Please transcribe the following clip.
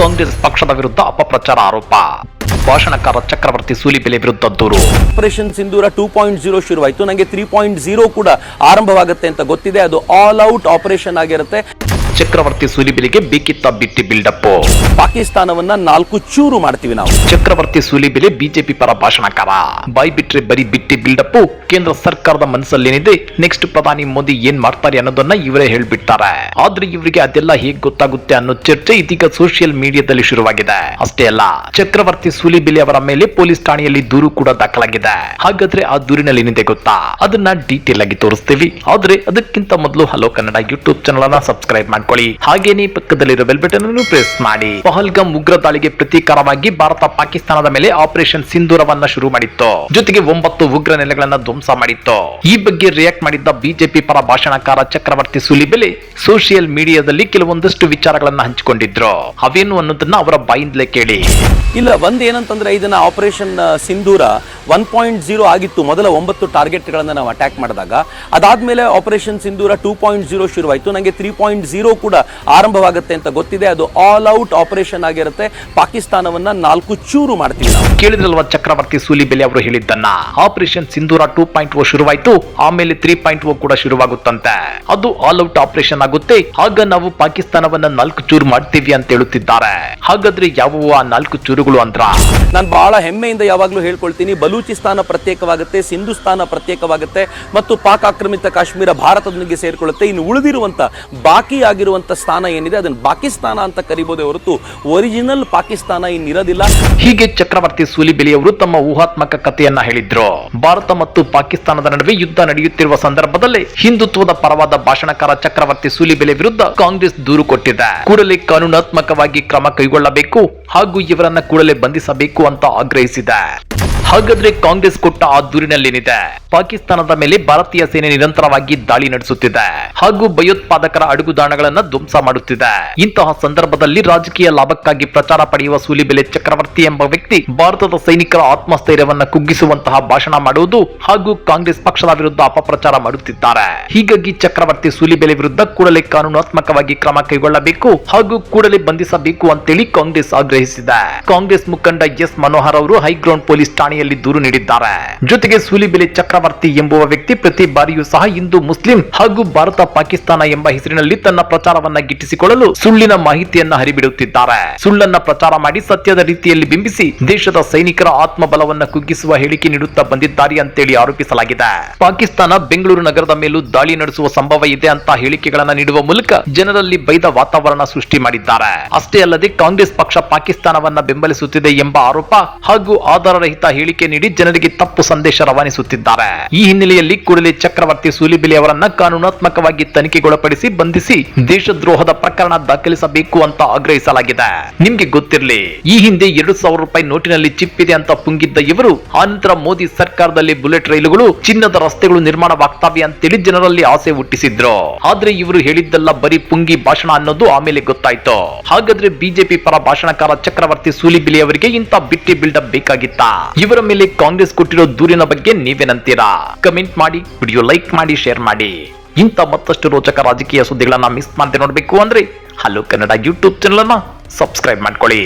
ಕಾಂಗ್ರೆಸ್ ಪಕ್ಷದ ವಿರುದ್ಧ ಅಪಪ್ರಚಾರ ಆರೋಪ. ಭಾಷಣಕಾರ ಚಕ್ರವರ್ತಿ ಸೂಲಿಬೆಲೆ ವಿರುದ್ಧ ದೂರು. Operation Sindoor two point zero ಶುರುವಾಯಿತು. ನನಗೆ ತ್ರೀ ಪಾಯಿಂಟ್ ಜೀರೋ ಕೂಡ ಆರಂಭವಾಗುತ್ತೆ ಅಂತ ಗೊತ್ತಿದೆ. ಅದು ಆಲ್ ಔಟ್ ಆಪರೇಷನ್ ಆಗಿರುತ್ತೆ. ಚಕ್ರವರ್ತಿ ಸೂಲಿಬೆಲೆಗೆ ಬೇಕಿತ್ತ ಬಿಟ್ಟಿ ಬಿಲ್ಡಪ್ ಪಾಕಿಸ್ತಾನವನ್ನ ನಾಲ್ಕು ಚೂರು ಮಾಡ್ತೀವಿ ನಾವು. ಚಕ್ರವರ್ತಿ ಸೂಲಿಬೆಲೆ ಬಿಜೆಪಿ ಪರ ಭಾಷಣಕಾರ. ಬಾಯ್ ಬಿಟ್ರೆ ಬರೀ ಬಿಟ್ಟಿ ಬಿಲ್ಡಪ್ ಕೇಂದ್ರ ಸರ್ಕಾರದ ಮನಸ್ಸಲ್ಲೇನಿದೆ ನೆಕ್ಸ್ಟ್ ಪ್ರಧಾನಿ ಮೋದಿ ಏನ್ ಮಾಡ್ತಾರೆ ಅನ್ನೋದನ್ನ ಇವರೇ ಹೇಳ್ಬಿಡ್ತಾರೆ. ಆದ್ರೆ ಇವರಿಗೆ ಅದೆಲ್ಲ ಹೇಗ್ ಗೊತ್ತಾಗುತ್ತೆ ಅನ್ನೋ ಚರ್ಚೆ ಇದೀಗ ಸೋಷಿಯಲ್ ಮೀಡಿಯಾದಲ್ಲಿ ಶುರುವಾಗಿದೆ. ಅಷ್ಟೇ ಅಲ್ಲ ಚಕ್ರವರ್ತಿ ಸೂಲಿಬೆಲೆ ಅವರ ಮೇಲೆ ಪೊಲೀಸ್ ಠಾಣೆಯಲ್ಲಿ ದೂರು ಕೂಡ ದಾಖಲಾಗಿದೆ. ಹಾಗಾದ್ರೆ ಆ ದೂರಿನಲ್ಲಿ ಏನಿದೆ ಗೊತ್ತಾ? ಅದನ್ನ ಡೀಟೇಲ್ ಆಗಿ ತೋರಿಸ್ತೀವಿ. ಆದ್ರೆ ಅದಕ್ಕಿಂತ ಮೊದಲು ಹಲೋ ಕನ್ನಡ ಯೂಟ್ಯೂಬ್ ಚಾನಲ್ ಅನ್ನ ಸಬ್ಸ್ಕ್ರೈಬ್ ಮಾಡ್ಕೊಳ್ಳಿ. ಹಾಗೇನೇ ಪಕ್ಕದಲ್ಲಿರೋ ಬೆಲ್ ಬಟನ್ ಅನ್ನು ಪ್ರೆಸ್ ಮಾಡಿ. ಪಹಲ್ಗಮ್ ಉಗ್ರ ದಾಳಿಗೆ ಪ್ರತೀಕಾರವಾಗಿ ಭಾರತ ಪಾಕಿಸ್ತಾನದ ಮೇಲೆ ಆಪರೇಷನ್ ಸಿಂಧೂರವನ್ನ ಶುರು ಮಾಡಿತ್ತು. ಜೊತೆಗೆ ಒಂಬತ್ತು ಉಗ್ರ ನೆಲೆಗಳನ್ನ ಧ್ವಂಸ ಮಾಡಿತ್ತು. ಈ ಬಗ್ಗೆ ರಿಯಾಕ್ಟ್ ಮಾಡಿದ್ದ ಬಿಜೆಪಿ ಪರ ಭಾಷಣಕಾರ ಚಕ್ರವರ್ತಿ ಸುಲಿಬೆಲೆ ಸೋಷಿಯಲ್ ಮೀಡಿಯಾದಲ್ಲಿ ಕೆಲವೊಂದಷ್ಟು ವಿಚಾರಗಳನ್ನ ಹಂಚಿಕೊಂಡಿದ್ರು. ಅವೇನು ಅನ್ನೋದನ್ನ ಅವರ ಬಾಯಿಂದಲೇ ಕೇಳಿ. ಇಲ್ಲ, ಒಂದು ಏನಂತಂದ್ರೆ ಇದನ್ನ operation Sindoor one point zero ಆಗಿತ್ತು. ಮೊದಲ ಒಂಬತ್ತು ಟಾರ್ಗೆಟ್ಗಳನ್ನು ನಾವು ಅಟ್ಯಾಕ್ ಮಾಡಿದಾಗ. ಅದಾದ್ಮೇಲೆ operation Sindoor two point zero ಶುರುವಾಯಿತು. ನನಗೆ ತ್ರೀ ಪಾಯಿಂಟ್ ಜೀರೋ ಕೂಡ ಆರಂಭವಾಗುತ್ತೆ ಅಂತ ಗೊತ್ತಿದೆ. ಅದು ಆಲ್ ಔಟ್ ಆಪರೇಷನ್ ಆಗಿರುತ್ತೆ. ಪಾಕಿಸ್ತಾನವನ್ನ ನಾಲ್ಕು ಚೂರು ಮಾಡ್ತೀವಿ ನಾವು. ಕೇಳಿದ್ರಲ್ವ ಚಕ್ರವರ್ತಿ ಸೂಲಿಬೆಲೆ ಅವರು ಹೇಳಿದ್ದನ್ನ? Operation Sindoor two point O ಶುರುವಾಯಿತು. ಆಮೇಲೆ ತ್ರೀ ಪಾಯಿಂಟ್ ಓ ಕೂಡ ಶುರುವಾಗುತ್ತಂತೆ. ಅದು ಆಲ್ ಔಟ್ ಆಪರೇಷನ್ ಆಗುತ್ತೆ. ಆಗ ನಾವು ಪಾಕಿಸ್ತಾನವನ್ನ ನಾಲ್ಕು ಚೂರು ಮಾಡ್ತೀವಿ ಅಂತ ಹೇಳುತ್ತಿದ್ದಾರೆ. ಹಾಗಾದ್ರೆ ಯಾವ ಆ ನಾಲ್ಕು ಚೂರುಗಳು ಅಂತ ನಾನು ಬಹಳ ಹೆಮ್ಮೆಯಿಂದ ಯಾವಾಗಲೂ ಹೇಳ್ಕೊಳ್ತೀನಿ ಬಲೂಚಿಸ್ತಾನ ಪ್ರತ್ಯೇಕವಾಗುತ್ತೆ ಸಿಂಧುಸ್ತಾನ ಪ್ರತ್ಯೇಕವಾಗುತ್ತೆ ಮತ್ತು ಪಾಕ್ ಆಕ್ರಮಿತ ಕಾಶ್ಮೀರ ಭಾರತದೊಂದಿಗೆ ಸೇರಿಕೊಳ್ಳುತ್ತೆ. ಇನ್ನು ಉಳಿದಿರುವಂತ ಬಾಕಿ ಆಗಿರುವಂತ ಸ್ಥಾನ ಏನಿದೆ ಅದನ್ನು ಪಾಕಿಸ್ತಾನ ಅಂತ ಕರಿಬೋದೇ ಹೊರತು ಒರಿಜಿನಲ್ ಪಾಕಿಸ್ತಾನ ಇನ್ನಿರೋದಿಲ್ಲ. ಹೀಗೆ ಚಕ್ರವರ್ತಿ ಸೂಲಿಬೆಲೆಯವರು ತಮ್ಮ ಊಹಾತ್ಮಕ ಕಥೆಯನ್ನ ಹೇಳಿದ್ರು. ಭಾರತ ಮತ್ತು ಪಾಕಿಸ್ತಾನದ ನಡುವೆ ಯುದ್ಧ ನಡೆಯುತ್ತಿರುವ ಸಂದರ್ಭದಲ್ಲಿ ಹಿಂದುತ್ವದ ಪರವಾದ ಭಾಷಣಕಾರ ಚಕ್ರವರ್ತಿ ಸೂಲಿಬೆಲೆ ವಿರುದ್ಧ ಕಾಂಗ್ರೆಸ್ ದೂರು ಕೊಟ್ಟಿದೆ. ಕೂಡಲೇ ಕಾನೂನಾತ್ಮಕವಾಗಿ ಕ್ರಮ ಕೈಗೊಳ್ಳಬೇಕು ಹಾಗೂ ಇವರನ್ನ ಕೂಡಲೇ ಬಂಧಿಸಬೇಕು ಅಂತ ಆಗ್ರಹಿಸಿದೆ. ಹಾಗಾದ್ರೆ ಕಾಂಗ್ರೆಸ್ ಕೊಟ್ಟ ಆ ದೂರಿನಲ್ಲೇನಿದೆ ಪಾಕಿಸ್ತಾನದ ಮೇಲೆ ಭಾರತೀಯ ಸೇನೆ ನಿರಂತರವಾಗಿ ದಾಳಿ ನಡೆಸುತ್ತಿದೆ ಹಾಗೂ ಭಯೋತ್ಪಾದಕರ ಅಡುಗುದಾಣಗಳನ್ನ ಧ್ವಂಸ ಮಾಡುತ್ತಿದೆ. ಇಂತಹ ಸಂದರ್ಭದಲ್ಲಿ ರಾಜಕೀಯ ಲಾಭಕ್ಕಾಗಿ ಪ್ರಚಾರ ಪಡೆಯುವ ಸೂಲಿಬೆಲೆ ಚಕ್ರವರ್ತಿ ಎಂಬ ವ್ಯಕ್ತಿ ಭಾರತದ ಸೈನಿಕರ ಆತ್ಮಸ್ಥೈರ್ಯವನ್ನ ಕುಗ್ಗಿಸುವಂತಹ ಭಾಷಣ ಮಾಡುವುದು ಹಾಗೂ ಕಾಂಗ್ರೆಸ್ ಪಕ್ಷದ ವಿರುದ್ಧ ಅಪಪ್ರಚಾರ ಮಾಡುತ್ತಿದ್ದಾರೆ. ಹೀಗಾಗಿ ಚಕ್ರವರ್ತಿ ಸೂಲಿಬೆಲೆ ವಿರುದ್ಧ ಕೂಡಲೇ ಕಾನೂನಾತ್ಮಕವಾಗಿ ಕ್ರಮ ಕೈಗೊಳ್ಳಬೇಕು ಹಾಗೂ ಕೂಡಲೇ ಬಂಧಿಸಬೇಕು ಅಂತೇಳಿ ಕಾಂಗ್ರೆಸ್ ಆಗ್ರಹಿಸಿದೆ. ಕಾಂಗ್ರೆಸ್ ಮುಖಂಡ ಎಸ್ ಮನೋಹರ್ ಅವರು ಹೈಗ್ರೌಂಡ್ ಪೊಲೀಸ್ ಠಾಣೆಯಲ್ಲಿ ದೂರು ನೀಡಿದ್ದಾರೆ. ಜೊತೆಗೆ ಸೂಲಿಬೆಲೆ ಚಕ್ರವರ್ತಿ ಎಂಬುವ ವ್ಯಕ್ತಿ ಪ್ರತಿ ಬಾರಿಯೂ ಸಹ ಹಿಂದೂ, ಮುಸ್ಲಿಂ ಹಾಗೂ ಭಾರತ, ಪಾಕಿಸ್ತಾನ ಎಂಬ ಹೆಸರಿನಲ್ಲಿ ತನ್ನ ಪ್ರಚಾರವನ್ನ ಗಿಟ್ಟಿಸಿಕೊಳ್ಳಲು ಸುಳ್ಳಿನ ಮಾಹಿತಿಯನ್ನ ಹರಿಬಿಡುತ್ತಿದ್ದಾರೆ. ಸುಳ್ಳನ್ನ ಪ್ರಚಾರ ಮಾಡಿ ಸತ್ಯದ ರೀತಿಯಲ್ಲಿ ಬಿಂಬಿಸಿ ದೇಶದ ಸೈನಿಕರ ಆತ್ಮಬಲವನ್ನ ಕುಗ್ಗಿಸುವ ಹೇಳಿಕೆ ನೀಡುತ್ತಾ ಬಂದಿದ್ದಾರೆ ಅಂತೇಳಿ ಆರೋಪಿಸಲಾಗಿದೆ. ಪಾಕಿಸ್ತಾನ ಬೆಂಗಳೂರು ನಗರದ ಮೇಲೂ ದಾಳಿ ನಡೆಸುವ ಸಂಭವ ಇದೆ ಅಂತ ಹೇಳಿಕೆಗಳನ್ನ ನೀಡುವ ಮೂಲಕ ಜನರಲ್ಲಿ ಬೈದ ವಾತಾವರಣ ಸೃಷ್ಟಿ ಮಾಡಿದ್ದಾರೆ. ಅಷ್ಟೇ ಅಲ್ಲದೆ ಕಾಂಗ್ರೆಸ್ ಪಕ್ಷ ಪಾಕಿಸ್ತಾನವನ್ನ ಬೆಂಬಲಿಸುತ್ತಿದೆ ಎಂಬ ಆರೋಪ ಹಾಗೂ ಆಧಾರರಹಿತ ಹೇಳಿಕೆ ನೀಡಿ ಜನರಿಗೆ ತಪ್ಪು ಸಂದೇಶ ರವಾನಿಸುತ್ತಿದ್ದಾರೆ. ಈ ಹಿನ್ನೆಲೆಯಲ್ಲಿ ಕೂಡಲೇ ಚಕ್ರವರ್ತಿ ಸೂಲಿಬಿಲಿ ಅವರನ್ನ ಕಾನೂನಾತ್ಮಕವಾಗಿ ತನಿಖೆಗೊಳಪಡಿಸಿ ಬಂಧಿಸಿ ದೇಶದ್ರೋಹದ ಪ್ರಕರಣ ದಾಖಲಿಸಬೇಕು ಅಂತ ಆಗ್ರಹಿಸಲಾಗಿದೆ. ನಿಮ್ಗೆ ಗೊತ್ತಿರಲಿ, ಈ ಹಿಂದೆ ಎರಡು ಸಾವಿರ ರೂಪಾಯಿ ನೋಟಿನಲ್ಲಿ ಚಿಪ್ ಅಂತ ಪುಂಗಿದ್ದ ಇವರು ಆನಂತರ ಮೋದಿ ಸರ್ಕಾರದಲ್ಲಿ ಬುಲೆಟ್ ರೈಲುಗಳು, ಚಿನ್ನದ ರಸ್ತೆಗಳು ನಿರ್ಮಾಣವಾಗ್ತವೆ ಅಂತೇಳಿ ಜನರಲ್ಲಿ ಆಸೆ ಹುಟ್ಟಿಸಿದ್ರು. ಆದ್ರೆ ಇವರು ಹೇಳಿದ್ದಲ್ಲ ಬರೀ ಪುಂಗಿ ಭಾಷಣ ಅನ್ನೋದು ಆಮೇಲೆ ಗೊತ್ತಾಯ್ತು. ಹಾಗಾದ್ರೆ ಬಿಜೆಪಿ ಪರ ಭಾಷಣಕಾರ ಚಕ್ರವರ್ತಿ ಸೂಲಿಬಿಲಿ ಅವರಿಗೆ ಇಂಥ ಬಿಟ್ಟಿ ಬಿಲ್ಡಪ್ ಬೇಕಾಗಿತ್ತ? ಇವರ ಮೇಲೆ ಕಾಂಗ್ರೆಸ್ ಕೊಟ್ಟಿರೋ ದೂರಿನ ಬಗ್ಗೆ ನೀವೇನಂತೀರಾ ಕಮೆಂಟ್ ಮಾಡಿ ವಿಡಿಯೋ ಲೈಕ್ ಮಾಡಿ ಶೇರ್ ಮಾಡಿ. ಇಂಥ ಮತ್ತಷ್ಟು ರೋಚಕ ರಾಜಕೀಯ ಸುದ್ದಿಗಳನ್ನ ಮಿಸ್ ಮಾಡದೆ ನೋಡಬೇಕು ಅಂದ್ರೆ ಹಲೋ ಕನ್ನಡ ಯೂಟ್ಯೂಬ್ ಚಾನಲ್ ಅನ್ನ ಸಬ್ಸ್ಕ್ರೈಬ್ ಮಾಡ್ಕೊಳ್ಳಿ.